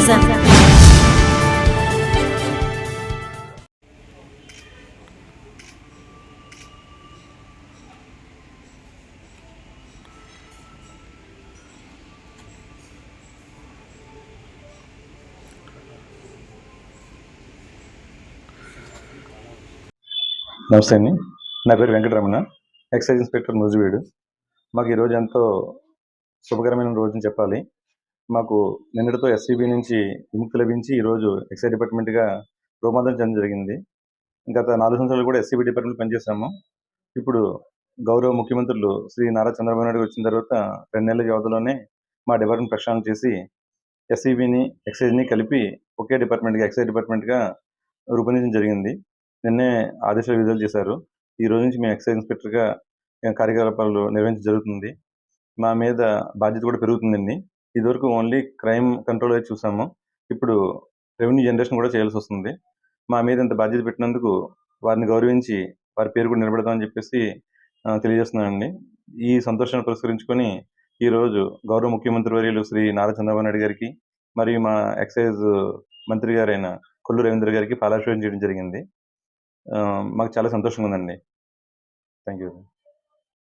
నమస్తే అండి. నా పేరు వెంకటరమణ. ఎక్సైజ్ ఇన్స్పెక్టర్ ముజువీడు మాకు ఈరోజు ఎంతో శుభకరమైన రోజుని చెప్పాలి. మాకు నిన్నటితో ఎస్సీబీ నుంచి విముక్తి లభించి ఈరోజు ఎక్సైజ్ డిపార్ట్మెంట్గా రూపాంతరం చెందడం జరిగింది. గత నాలుగు సంవత్సరాలు కూడా ఎస్సీబీ డిపార్ట్మెంట్ పనిచేసాము ఇప్పుడు గౌరవ ముఖ్యమంత్రులు శ్రీ నారా చంద్రబాబు నాయుడు వచ్చిన తర్వాత రెండు నెలల వ్యవధిలోనే మా డిపార్ట్మెంట్ ప్రక్షాళన చేసి ఎస్సీబీని ఎక్సైజ్ని కలిపి ఒకే డిపార్ట్మెంట్గా ఎక్సైజ్ డిపార్ట్మెంట్గా రూపొందించడం జరిగింది. నిన్నే ఆదేశాలు విడుదల చేశారు. ఈ రోజు నుంచి మేము ఎక్సైజ్ ఇన్స్పెక్టర్గా కార్యకలాపాలు నిర్వహించడం జరుగుతుంది. మా మీద బాధ్యత కూడా పెరుగుతుందండి ఇదివరకు ఓన్లీ క్రైమ్ కంట్రోల్ అయితే చూసాము. ఇప్పుడు రెవెన్యూ జనరేషన్ కూడా చేయాల్సి వస్తుంది. మా మీద ఇంత బాధ్యత పెట్టినందుకు వారిని గౌరవించి వారి పేరు కూడా నిలబెడదామని చెప్పేసి తెలియజేస్తున్నానండి. ఈ సంతోషాన్ని పురస్కరించుకొని ఈరోజు గౌరవ ముఖ్యమంత్రి వర్యులు శ్రీ నారా చంద్రబాబు నాయుడు గారికి మరియు మా ఎక్సైజ్ మంత్రి గారైన కొల్లు రవీంద్ర గారికి పాలాభిషేకం చేయడం జరిగింది. మాకు చాలా సంతోషంగా ఉందండి. Thank you